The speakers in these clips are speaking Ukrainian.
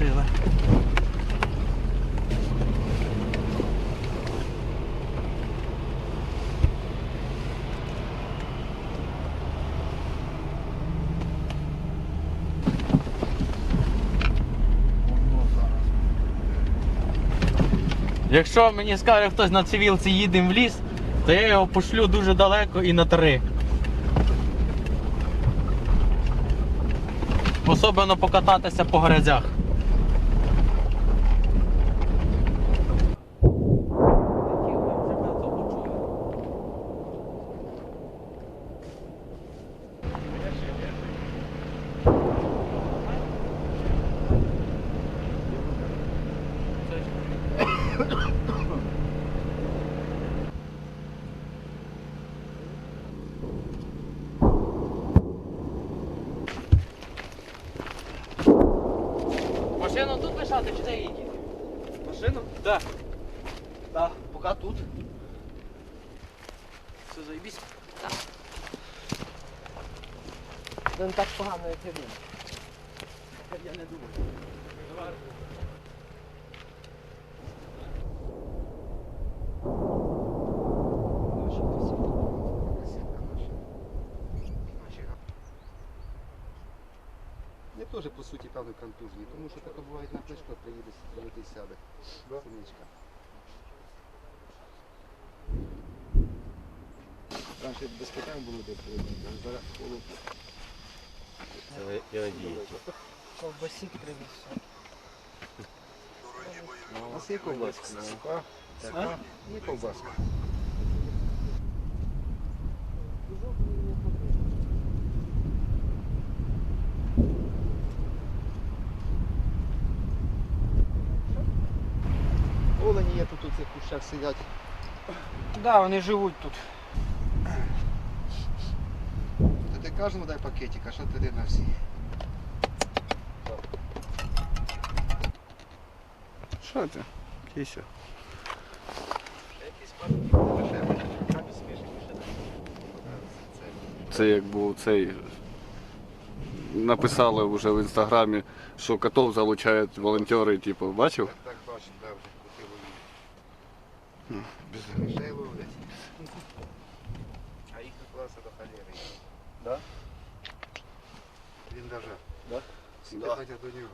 сили. Якщо мені скаже хтось на цивілці їдемо в ліс, то я його пошлю дуже далеко і на три. Особливо покататися по грязях. Машину ты лишати чи? Машину? Да. Да, пока тут. Все заебись. Да. Да не так погано, як я він. Я не думаю. Я теж по суті певно контужний, тому що таке буває на плечко приїде, прилетить сяде. Синичка. Раніше без питань було де а зараз холод. Це я дієте. Ковбасік привіз. У нас є ковбаска? Є ковбаска. Олені є тут у цих кущах сидять. Да, вони живуть тут. То ти кожному дай пакетик, а що туди на всі? Що це? Кися. Це як був цей. Написали вже в інстаграмі, що котов залучають волонтери, типу, бачив? Її. Без грошей ловлять. А їх класи до холєри. Да? Він даже. Да? Всі Да. підходять до нього.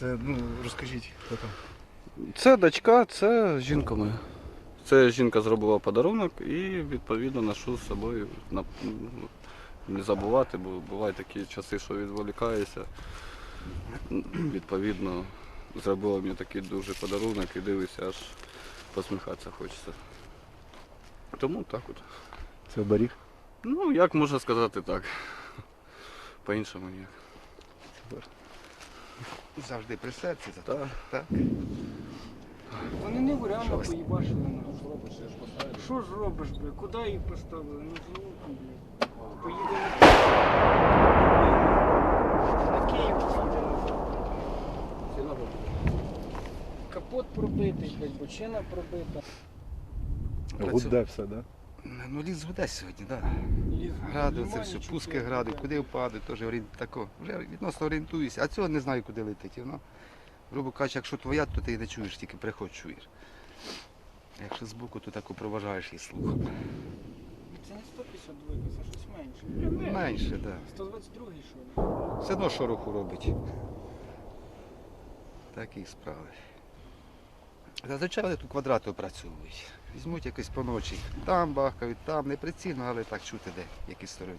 Це, ну, розкажіть, хто там. Це дочка, це жінка моя. Це жінка зробила подарунок і відповідно ношу з собою. На- Не забувати, бо бувають такі часи, що відволікаєшся. Відповідно, зробила мені такий дуже подарунок і дивишся, аж посміхатися хочеться. Тому так от. Це оберіг. Ну, як можна сказати так. По-іншому ніяк. Завжди при серці. за Так. Так. Вони не реально поїбашили. Що ж робиш, бля? Куди їх поставили? Ну знову, бля. Поїдемо. На Київ поїдемо. Капот пробитий, бочина пробита. Гуде все, да? Ну, ліс гуде сьогодні, так. Ліс- Гради, це все, пуски гради, куди впаде, теж орієнт тако. Вже відносно орієнтуюся, а цього не знаю, куди летить. Воно, грубо кажучи, якщо твоя, то ти її не чуєш, тільки приход чуєш. Якщо збоку, то так проважаєш її слухом. Це не 152, це щось менше. Менше, так. Да. 122 що ли? Все одно шороху робить. Такі справи. Зазвичай вони тут квадрати опрацьовують. Візьмуть якось по ночі. Там бахкають, там неприцільно, але так чути де, в якій стороні.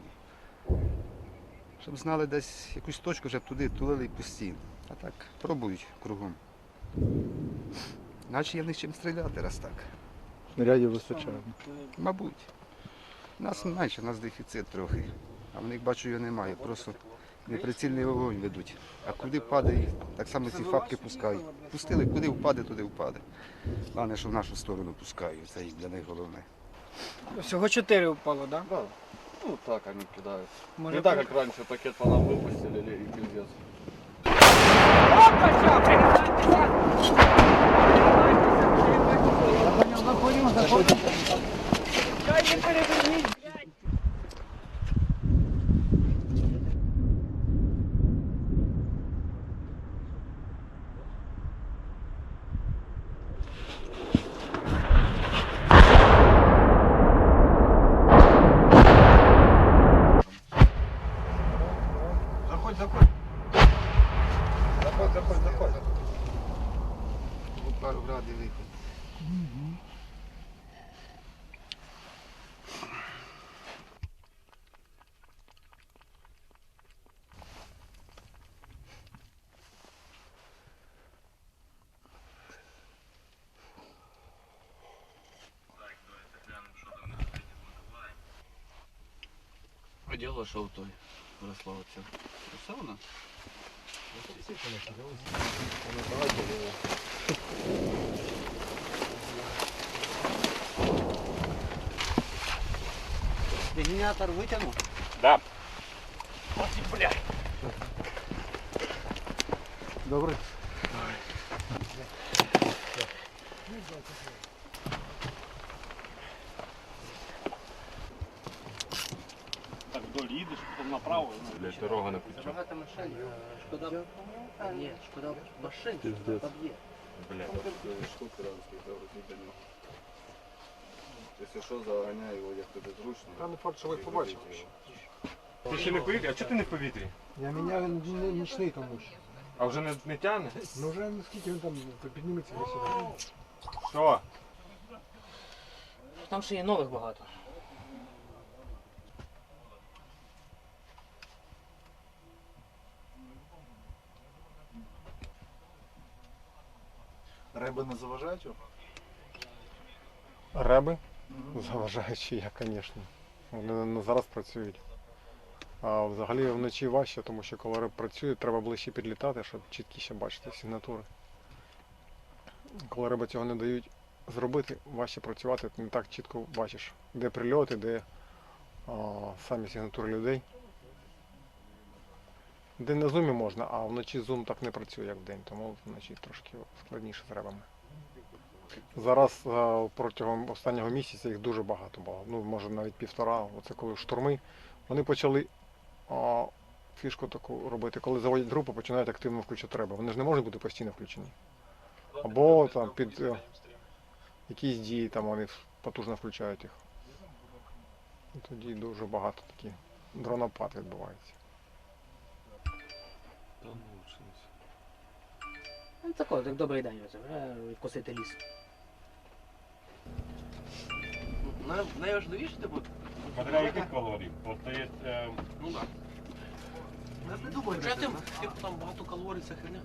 Щоб знали десь якусь точку, вже б туди тулили і постійно. А так пробують кругом. Наче є в них чим стріляти, раз так. Снарядів вистачає. Мабуть. Нас менше, у нас дефіцит трохи. А в них бачу його немає. Просто неприцільний вогонь ведуть. А куди падає, так само ці фабки пускають. Пустили, куди впаде, туди впаде. Головне, що в нашу сторону пускають, це для них головне. Всього 4 впало, так? Да. Ну так они кидают. Може, Не так, как раньше пакет по нам выпустили и пиздец. Дай не перевернись, блядь! Заходь, заходь. Заходь, заходь, заходь. Пару градів вихід. Угу. Діло, що в той виросла оця. Оце вона? Генератор витягнув? Да. Добре. Так Дорога не путем. Багато машин, е, шкода. Ні, шкода машин, Пиздец. там є. Блядь. Штуки рамські завжди для нього. Якщо що, заганяй його, як тобі зручно. Та не факт, що ви побачили. Ти ще не в повітрі? А чого ти не в повітрі? Я міняю нічний тому що. А вже не, не тягне? Ну вже наскільки він там підніметься сюди. Що? Там ще є нових багато. Реби не заважають вам? Реби? Заважаючи я, звісно. Вони не зараз працюють. А взагалі вночі важче, тому що коли риб працює, треба ближче підлітати, щоб чіткіше бачити сигнатури. Коли риби цього не дають зробити, важче працювати, ти не так чітко бачиш, де прильоти, де а, самі сигнатури людей. День на зумі можна, а вночі зум так не працює, як вдень, тому вночі трошки складніше рибами. Зараз е, протягом останнього місяця їх дуже багато було. Ну, може навіть півтора. Оце коли шторми. Вони почали а, фішку таку робити. Коли заводять групу, починають активно включати риби. Вони ж не можуть бути постійно включені. Або там під е, якісь дії там вони потужно включають їх. І тоді дуже багато такі дронопад відбувається. Ну, тако, як добрий день, е, косити ліс. Най- Найважливіше, типу, Смотря яких калорій. Просто є... Е, ну так. Я не думаю, Хоча тим, типу, там багато калорій, ця херня.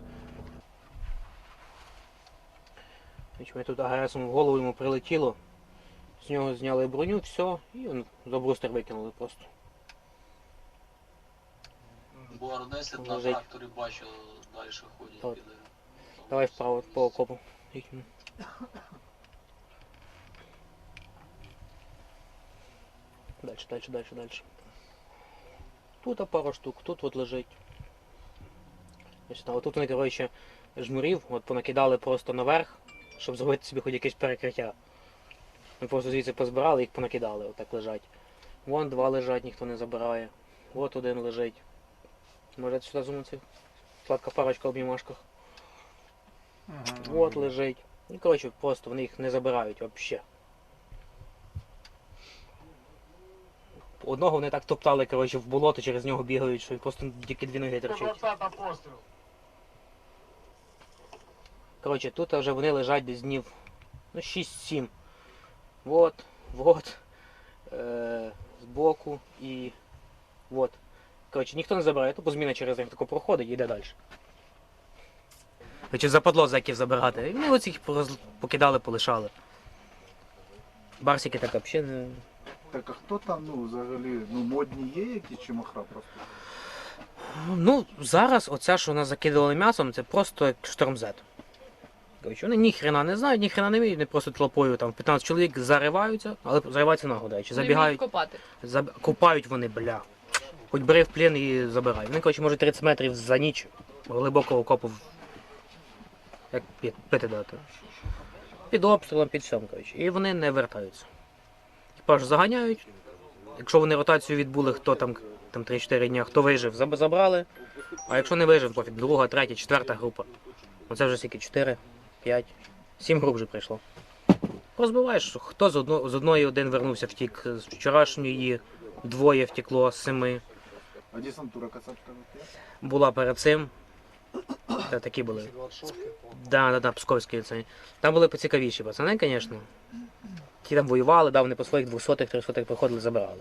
Ми тут агресом в голову йому прилетіло. З нього зняли броню, все, і он за брустер викинули просто. Бо Р-10 на Лежить. тракторі бачу, далі ходять. Так. піде. Давай вправо по окопу. Їхньому. Дальше, дальше, дальше, дальше. Тут а, пару штук, тут от лежить. Значить, а отут вони, коротше, жмурів, от понакидали просто наверх, щоб зробити собі хоч якесь перекриття. Ми просто звідси позбирали, їх понакидали, отак лежать. Вон два лежать, ніхто не забирає. От один лежить. Може сюди зумити? Сладка парочка в обнімашках. От лежить. І коротше, просто вони їх не забирають взагалі. Одного вони так топтали, коротше, в болото, через нього бігають, що просто тільки дві ноги торчать. Коротше, тут вже вони лежать десь днів ну, 6-7. Вот, вот. Е, збоку і. Вот. Коротше, ніхто не забирає, тупо зміна через них тако проходить і йде далі. Значить, западло зеків забирати. І вони оці їх пороз- покидали, полишали. Барсики так взагалі не. Так а хто там, ну, взагалі, ну, модні є якісь чи махра просто? Ну, зараз оця, що нас закидали м'ясом, це просто як штормзет. Коротше, вони ніхрена не знають, ніхрена не вміють, вони просто тлопою там 15 чоловік зариваються, але зариваються нагу, до речі, забігають, копати. заб... купають вони, бля. Хоч бери в плен і забирай. Вони, коротше, може 30 метрів за ніч глибокого окопу в- як пити дати. Під обстрілом, під всьом, коротше. І вони не вертаються. екіпаж заганяють. Якщо вони ротацію відбули, хто там, там 3-4 дня, хто вижив, заб- забрали. А якщо не вижив, пофіг, друга, третя, четверта група. Оце вже скільки? 4, 5, 7 груп вже прийшло. Розбиваєш, хто з, одно, з одної один вернувся, втік, з вчорашньої двоє втекло з семи. А десантура кацапська? Була перед цим. Та такі були. Да, да, да, Псковський ліцей. Там були поцікавіші пацани, звісно. Ті там воювали, да, вони по своїх 200-х, 300-х приходили, забирали.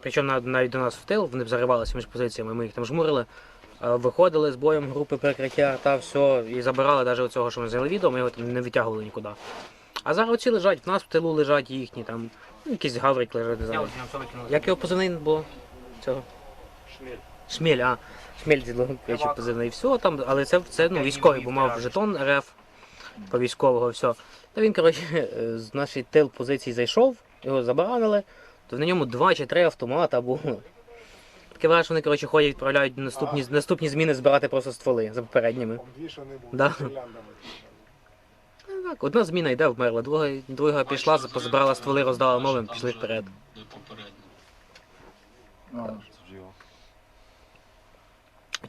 Причому навіть до нас в тил, вони б заривалися між позиціями, ми їх там жмурили, е, виходили з боєм групи прикриття та все, і забирали навіть оцього, що ми взяли відео, ми його там не витягували нікуди. А зараз оці лежать, в нас в тилу лежать їхні там, ну, якийсь гаврик лежить, не знаю. Як його позивний було? Цього? Шмель. Шмель, а. Шмель чи позивний, все там, але це, це ну, військовий, бо мав жетон РФ по військового, все. Та він, коротше, з нашої тил позиції зайшов, його забаранили, то на ньому два чи три автомата було. Таке враження, що вони, коротше, ходять, відправляють наступні, наступні зміни збирати просто стволи за попередніми. Да. Ну, Так, одна зміна йде, вмерла, друга, друга пішла, позбирала стволи, роздала новим, пішли вперед. А,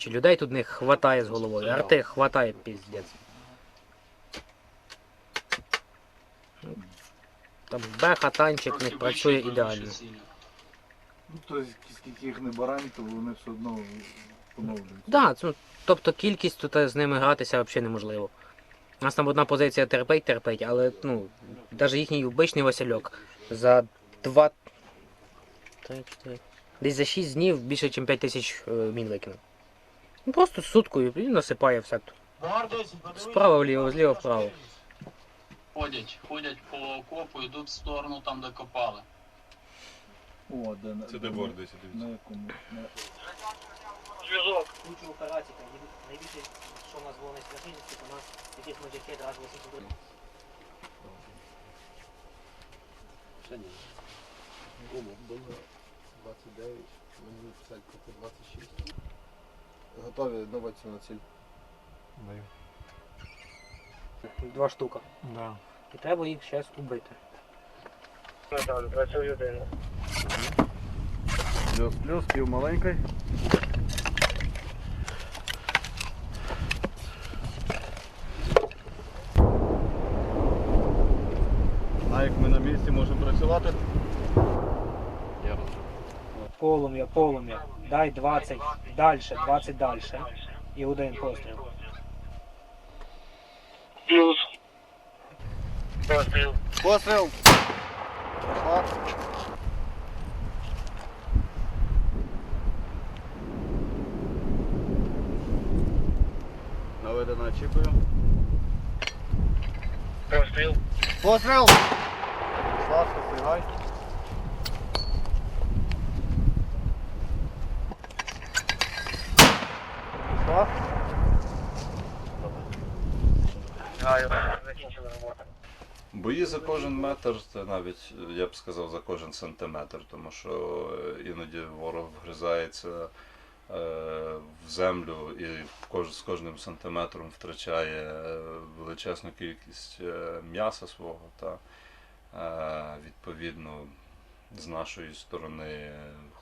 Чи людей тут не хватає з головою, арти хватає піздець. Там беха, танчик них працює ідеально. ну, то скільки їх не барань, то вони все одно поновлюються. Да, це, тобто кількість тут е, з ними гратися взагалі неможливо. У нас там одна позиція терпить, терпить, але ну, навіть їхній обичний Васильок за два. Три, чотири. Десь за 6 днів більше, ніж 5 тисяч е, мін викинув. Ну просто суткою і насипає в сектор. Справа вліво, зліва вправо. Ходять, ходять по окопу, йдуть в сторону там, де копали. О, де на- Це де бор десь На якому? На... Кучу операцій, там найбільше, що у нас було найстрашніше, у нас яких модифікет раз 800 Готові новацію на ціль. Даю. Два штука. Да. І треба їх зараз убити. Працюю один. Плюс, плюс, пів маленький. А як ми на місці можемо працювати? Полум'я, полум'я. Дай 20, дальше, 20 дальше. І один постріл. Постріл! Пішла. Наведено очікую. Постріл! Постріл! Пішла, спостерігай. Пішла. Бої за кожен метр, це навіть я б сказав за кожен сантиметр, тому що е, іноді ворог вгризається е, в землю і з кожним сантиметром втрачає е, величезну кількість м'яса свого. Та, відповідно, з нашої сторони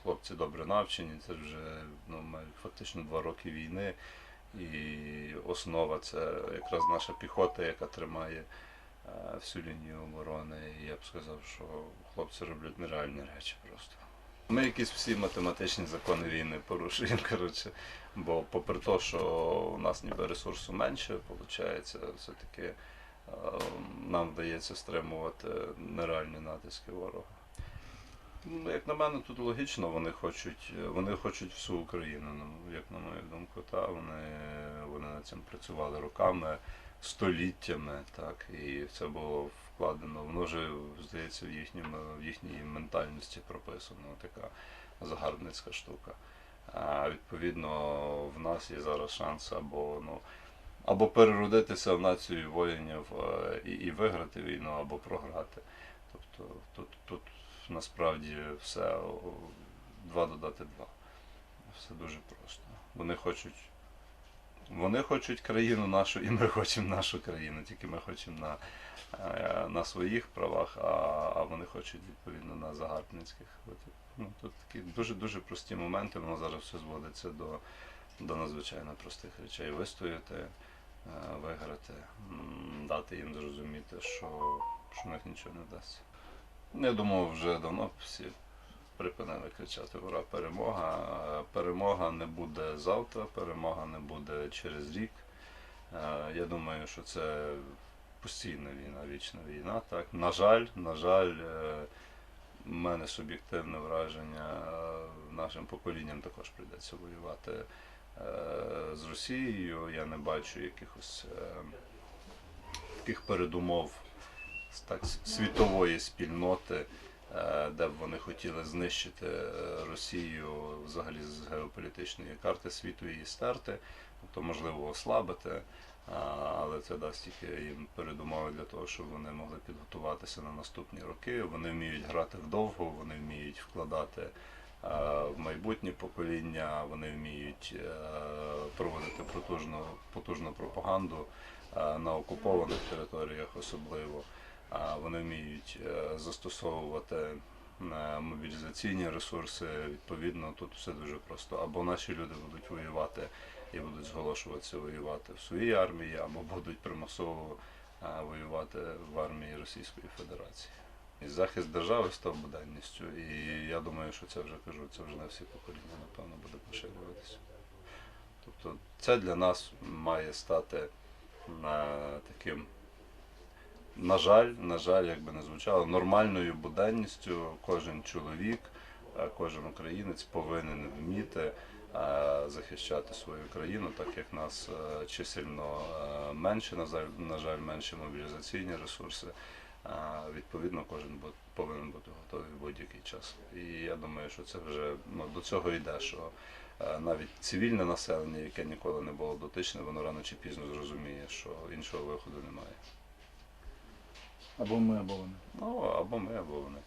хлопці добре навчені, це вже ну, фактично два роки війни. І основа це якраз наша піхота, яка тримає всю лінію оборони. І я б сказав, що хлопці роблять нереальні речі просто. Ми якісь всі математичні закони війни порушуємо, коротше. Бо попри те, що у нас ніби ресурсу менше, виходить, все-таки нам вдається стримувати нереальні натиски ворога. Ну, як на мене, тут логічно, вони хочуть, вони хочуть всю Україну, ну, як на мою думку, та вони, вони над цим працювали роками, століттями, так, і це було вкладено. Воно вже, здається, в їхньому, в їхній ментальності прописано така загарбницька штука. А відповідно, в нас є зараз шанс або ну. Або переродитися в націю воїнів е, і, і виграти війну, або програти. Тобто тут, тут насправді все два додати два. Все дуже просто. Вони хочуть Вони хочуть країну нашу, і ми хочемо нашу країну, тільки ми хочемо на, е, на своїх правах, а, а вони хочуть відповідно на загарбницьких. Ну, тут такі дуже дуже прості моменти, воно зараз все зводиться до, до надзвичайно простих речей. Вистояти, е, виграти, дати їм зрозуміти, що, що в них нічого не вдасться. Я думав, вже давно всі припинили кричати Ура, перемога. Перемога не буде завтра, перемога не буде через рік. Е, Я думаю, що це постійна війна, вічна війна. Так. На жаль, на жаль, е, в мене суб'єктивне враження, е, нашим поколінням також прийдеться воювати з Росією. Я не бачу якихось таких передумов так, світової спільноти, де б вони хотіли знищити е, Росію взагалі з геополітичної карти світу її стерти, тобто можливо ослабити. Але це дасть тільки їм передумови для того, щоб вони могли підготуватися на наступні роки. Вони вміють грати вдовго, вони вміють вкладати е, в майбутнє покоління, вони вміють е, проводити потужну, потужну пропаганду е, на окупованих територіях особливо. Вони вміють е, застосовувати е, мобілізаційні ресурси. Відповідно, тут все дуже просто. Або наші люди будуть воювати і будуть зголошуватися воювати в своїй армії, або будуть примусово е, воювати в армії Російської Федерації. І захист держави став буденністю, і я думаю, що це вже кажу, це вже на всі покоління, напевно, буде поширюватися. Тобто це для нас має стати таким на жаль, на жаль, як би не звучало, нормальною буденністю кожен чоловік, е, кожен українець повинен вміти е, захищати свою країну, так як нас е, чисельно менше, на жаль, менші мобілізаційні ресурси. Відповідно, кожен повинен бути готовий в будь-який час. І я думаю, що це вже ну, до цього йде, що навіть цивільне населення, яке ніколи не було дотичне, воно рано чи пізно зрозуміє, що іншого виходу немає. Або ми, або вони. Ну, або ми, або вони.